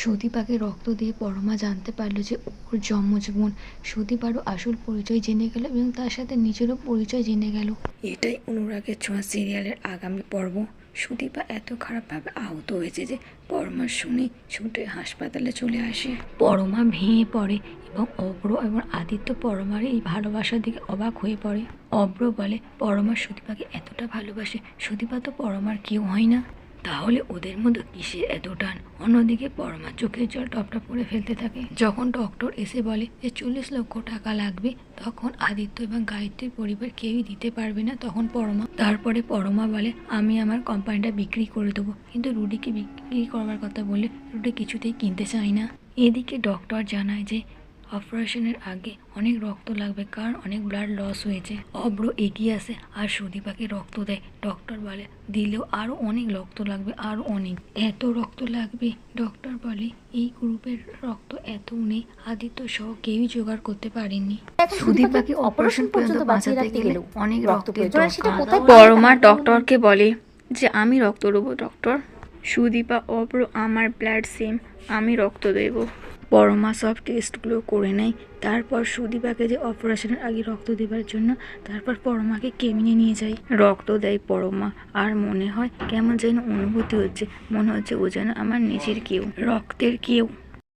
সুদীপাকে রক্ত দিয়ে পরমা জানতে পারল যে ওর জন্মজ বোন সুদীপারও আসল পরিচয় জেনে গেল এবং তার সাথে নিজেরও পরিচয় জেনে গেল। এটাই অনুরাগের ছোঁয়া সিরিয়ালের আগামী পর্ব। সুদীপা এত খারাপভাবে আহত হয়েছে যে পরমা শুনে ছুটে হাসপাতালে চলে আসে। পরমা ভেঙে পড়ে এবং অব্র এবং আদিত্য পরমার এই ভালোবাসার দিকে অবাক হয়ে পড়ে। অব্র বলে পরমা সুদীপাকে এতটা ভালোবাসে সুদীপা তো পরমার কেউ হয় না। তাহলে ওদের মধ্যে কিসের এত টান? অন্যদিকে পরমা চোখের জল টপটা পড়ে ফেলতে থাকে। যখন ডক্টর এসে বলে যে চল্লিশ লক্ষ টাকা লাগবে, তখন আদিত্য এবং গায়ত্রীর পরিবার কেউই দিতে পারবে না। তখন পরমা, তারপরে পরমা বলে, আমি আমার কোম্পানিটা বিক্রি করে দেবো। কিন্তু রুডিকে বিক্রি করবার কথা বলে রুডি কিছুতেই কিনতে চায় না। এদিকে ডক্টর জানায় যে অপারেশনের আগে অনেক রক্ত লাগবে কারণ অনেক ব্লাড লস হয়েছে। অব্র এগিয়ে আসে আর সুদীপাকে রক্ত দেয়। ডক্টর বলে দিলেও আরও অনেক রক্ত লাগবে আরও অনেক। এত রক্ত লাগবে? ডক্টর বলে এই গ্রুপের রক্ত এত নেই। আদিত্য সহ কেউই জোগাড় করতে পারেনি। সুদীপাকে অপারেশন পর্যন্ত বাঁচাতে গেলেও অনেক রক্ত আর দরকার ডক্টরকে বলে যে আমি রক্ত দেবো ডক্টর সুদীপা অব্র আমার ব্লাড সেম আমি রক্ত দেব। পরমা সব টেস্টগুলো করে নেয়। তারপর সুদীপাকে যে অপারেশনের আগে রক্ত দেবার জন্য, তারপর পরমাকে কেমিনে নিয়ে যায়। রক্ত দেয় পরমা। আর মনে হয় কেমন যেন অনুভূতি হচ্ছে। মনে হচ্ছে ও যেন আমার নিজের কেউ, রক্তের কেউ।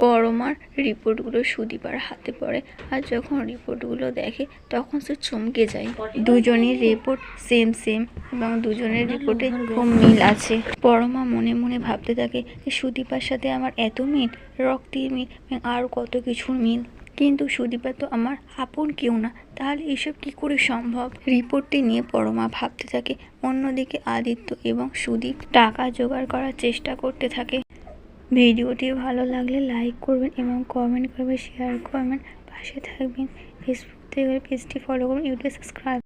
পরমার রিপোর্টগুলো সুদীপার হাতে পড়ে। আর যখন রিপোর্টগুলো দেখে, তখন সে চমকে যায়। দুজনের রিপোর্ট সেম সেম এবং দুজনের রিপোর্টে খুব মিল আছে। পরমা মনে মনে ভাবতে থাকে যে সুদীপার সাথে আমার এত মিল রক্তের মিল আরও কত কিছুর মিল। কিন্তু সুদীপা তো আমার আপন কেউ না, তাহলে এসব কি করে সম্ভব? রিপোর্টটি নিয়ে পরমা ভাবতে থাকে। অন্যদিকে আদিত্য এবং সুদীপ টাকা জোগাড় করার চেষ্টা করতে থাকে। ভিডিওটি ভালো লাগলে লাইক করবেন এবং কমেন্ট করবেন শেয়ার করবেন, পাশে থাকবেন। ফেসবুক থেকে পেজটি ফলো করুন ইউটিউবে সাবস্ক্রাইব